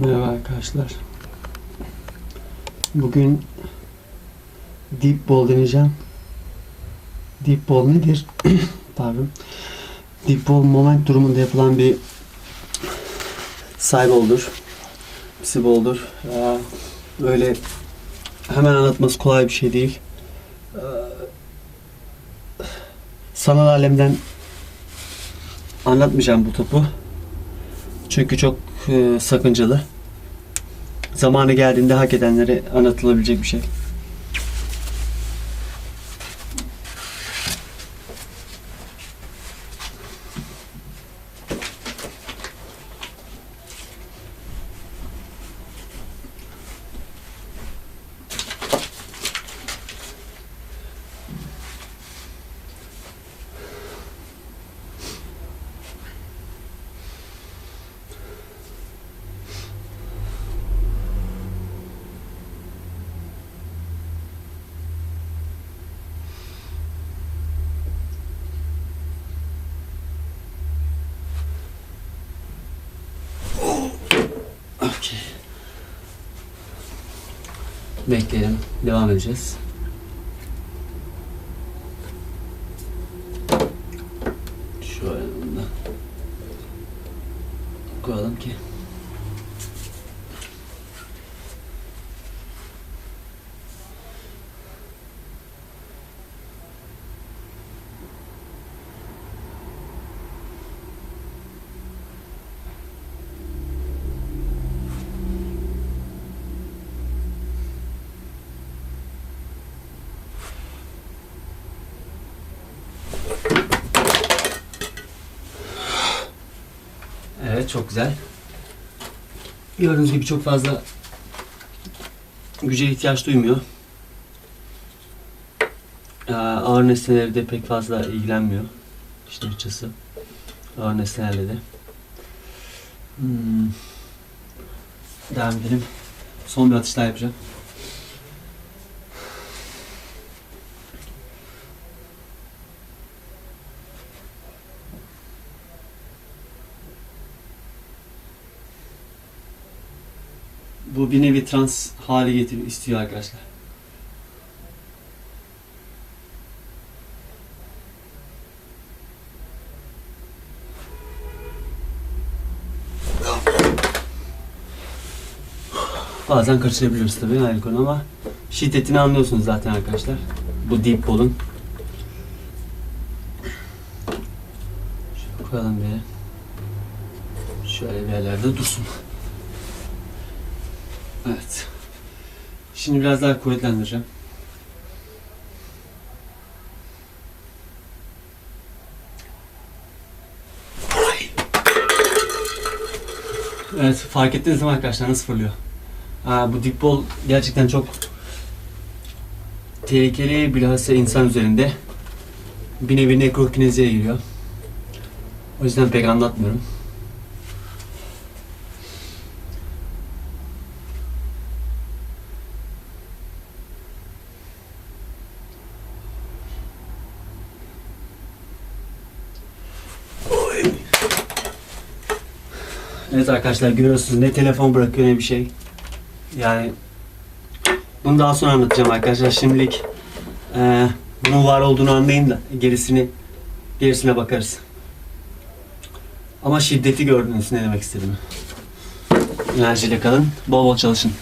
Merhaba arkadaşlar. Bugün Deep Ball deneyeceğim. Deep Ball nedir? Pardon. Deep Ball moment durumunda yapılan bir side ball'dur. Psi ball'dur. Ee, Böyle hemen anlatması kolay bir şey değil. Ee, Sanal alemden anlatmayacağım bu topu. Çünkü çok e, sakıncalı. Zamanı geldiğinde hak edenlere anlatılabilecek bir şey. Bekleyelim. Devam edeceğiz. Şöyle bunu da koyalım ki. Çok güzel. Gördüğünüz gibi çok fazla güce ihtiyaç duymuyor. Ee, ağır nesneleri de pek fazla ilgilenmiyor. İşte açısı. Ağır nesnelerle de. Hmm. Devam edelim. Son bir atış daha yapacağım. Bu bir nevi trans hali getir istiyor arkadaşlar. Bazen kaçırabiliyoruz tabii ayrı konu ama şiddetini anlıyorsunuz zaten arkadaşlar. Bu deep ball'un. Şöyle koyalım bir yere. Şöyle bir yerlerde dursun. Evet. Şimdi biraz daha kuvvetlendireceğim. Evet fark ettiniz mi arkadaşlar nasıl fırlıyor? Ha, bu dip ball gerçekten çok tehlikeli bilhassa insan üzerinde. Bir nevi nekrokineziye giriyor. O yüzden pek anlatmıyorum. Evet arkadaşlar görüyorsunuz ne telefon bırakıyor ne bir şey. Yani bunu daha sonra anlatacağım arkadaşlar. Şimdilik eee bunun var olduğunu anlayın da gerisini gerisine bakarız. Ama şiddeti gördünüz ne demek istediğimi. Enerjiyle kalın, bol bol çalışın.